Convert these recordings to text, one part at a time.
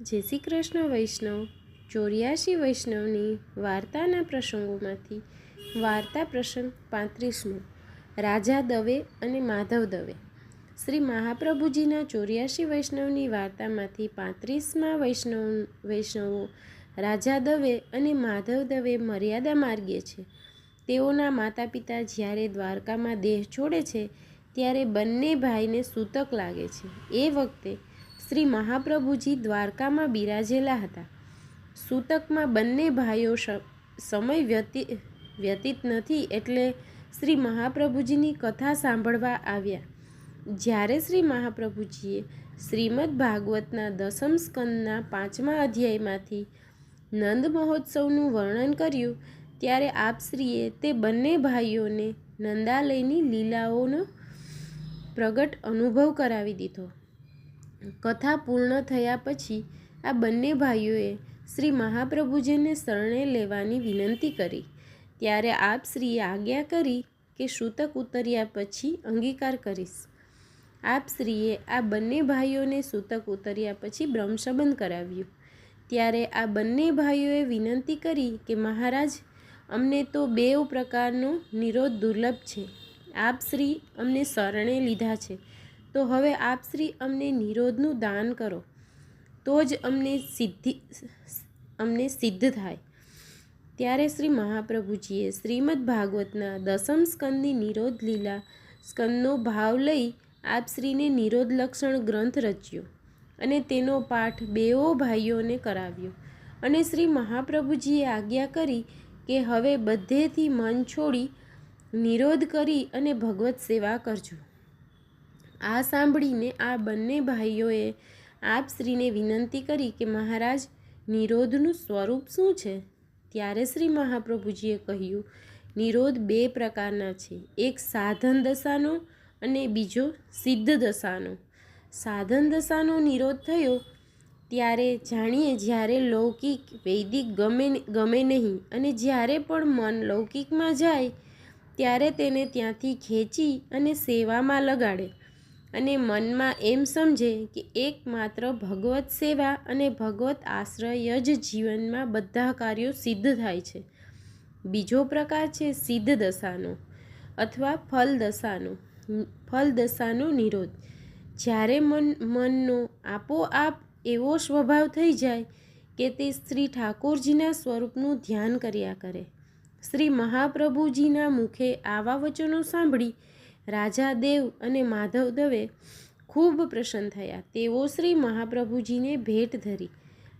જય શ્રી કૃષ્ણ વૈષ્ણવ. ચોર્યાસી વૈષ્ણવની વાર્તાના પ્રસંગોમાંથી વાર્તા પ્રસંગ પાંત્રીસમો. રાજા દવે અને માધવ દવે. શ્રી મહાપ્રભુજીના ચોર્યાસી વૈષ્ણવની વાર્તામાંથી પાંત્રીસમાં વૈષ્ણવ, વૈષ્ણવો રાજા દવે અને માધવ દવે મર્યાદા માર્ગે છે. તેઓના માતા પિતા જ્યારે દ્વારકામાં દેહ છોડે છે, ત્યારે બંને ભાઈને સૂતક લાગે છે. એ વખતે શ્રી મહાપ્રભુજી દ્વારકામાં બિરાજેલા હતા. સૂતકમાં બંને ભાઈઓ સમય વ્યતી, વ્યતીત નથી એટલે શ્રી મહાપ્રભુજીની કથા સાંભળવા આવ્યા. જ્યારે શ્રી મહાપ્રભુજીએ શ્રીમદ ભાગવતના દસમ સ્કંદના પાંચમા અધ્યાયમાંથી નંદ મહોત્સવનું વર્ણન કર્યું, ત્યારે આપશ્રીએ તે બંને ભાઈઓને નંદાલયની લીલાઓનો પ્રગટ અનુભવ કરાવી દીધો. કથા પૂર્ણ થયા પછી આ બંને ભાઈઓએ શ્રી મહાપ્રભુજીને શરણે લેવાની વિનંતી કરી. ત્યારે આપ શ્રીએ આજ્ઞા કરી કે સૂતક ઉતર્યા પછી અંગીકાર કરીશ. આપ શ્રીએ આ બંને ભાઈઓને સૂતક ઉતર્યા પછી બ્રહ્મસંબંધ કરાવ્યું. ત્યારે આ બંને ભાઈઓએ વિનંતી કરી કે મહારાજ, અમને તો બેઉ પ્રકારનો નિરોધ દુર્લભ છે. આપ શ્રી અમને શરણે લીધા છે. તો હવે આપ શ્રી અમને નિરોધનું દાન કરો. તો જ અમને સિદ્ધિ, અમને સિદ્ધ થાય. ત્યારે શ્રી મહાપ્રભુજીએ શ્રીમદ ભાગવતના દસમ સ્કંદની નિરોધ લીલા સ્કંદનો ભાવ લઈ આપ શ્રીને નિરોધ લક્ષણ ગ્રંથ રચ્યો અને તેનો પાઠ બેઓ ભાઈઓને કરાવ્યો. અને શ્રી મહાપ્રભુજીએ આજ્ઞા કરી કે હવે બધેથી મન છોડી નિરોધ કરી અને ભગવત સેવા કરજો. આ સાંભળીને આ બંને ભાઈઓએ આપ શ્રીને વિનંતી કરી કે મહારાજ, નિરોધનું સ્વરૂપ શું છે? ત્યારે શ્રી મહાપ્રભુજીએ કહ્યું, નિરોધ બે પ્રકારના છે. એક સાધન દશાનો અને બીજો સિદ્ધ દશાનો. સાધન દશાનો નિરોધ થયો ત્યારે જાણીએ જ્યારે લૌકિક વૈદિક ગમે ગમે નહીં અને જ્યારે પણ મન લૌકિકમાં જાય, ત્યારે તેને ત્યાંથી ખેંચી અને સેવામાં લગાડે. અને મનમાં એમ સમજે કે એકમાત્ર ભગવત સેવા અને ભગવત આશ્રય જ જીવનમાં બધા કાર્યો સિદ્ધ થાય છે. બીજો પ્રકાર છે સિદ્ધ દશાનો અથવા ફલ દશાનો. ફલ દશાનો નિરોધ. જ્યારે મન, મનનો આપોઆપ એવો સ્વભાવ થઈ જાય કે તે શ્રી ઠાકોરજીના સ્વરૂપનું ધ્યાન કર્યા કરે. શ્રી મહાપ્રભુજીના મુખે આવા વચનો સાંભળી રાજા દેવ અને માધવ દવે ખૂબ પ્રસન્ન થયા. તેઓ શ્રી મહાપ્રભુજીને ભેટ ધરી.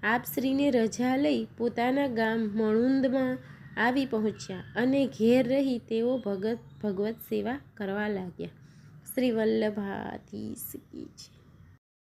આપ શ્રીને રજા લઈ પોતાના ગામ મણુંદમાં આવી પહોંચ્યા અને ઘેર રહી તેઓ ભગત, ભગવત સેવા કરવા લાગ્યા. શ્રી વલ્લભાથી શીખી છે